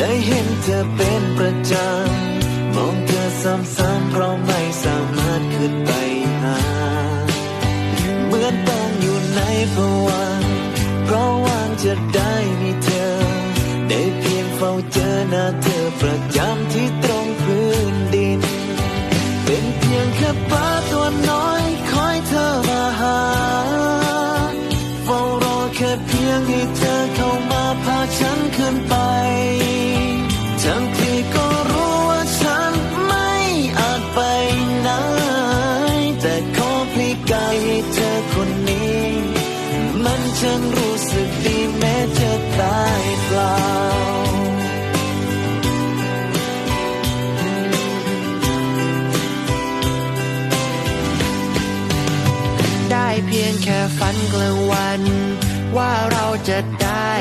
ได้เห็นเธอเป็นประจำมองเธอซ้ำๆเพราะไม่สามารถขึ้นไปหา เหมือนต้องอยู่ในภวังเพราะหวางจะได้มีเธอ ได้เพียงเฝ้าเจอหน้าเธอประจำที่ตรงพื้นดิน เป็นเพียงแค่ปลาตัวน้อยคอยเธอมาหา เฝ้ารอแค่เพียงให้เธอเข้ามา ให้เธอคนนี้ มันช่างรู้สึกดีแม้จะตายเปล่า ได้เพียงแค่ฝันกลางวัน ว่าเราจะได้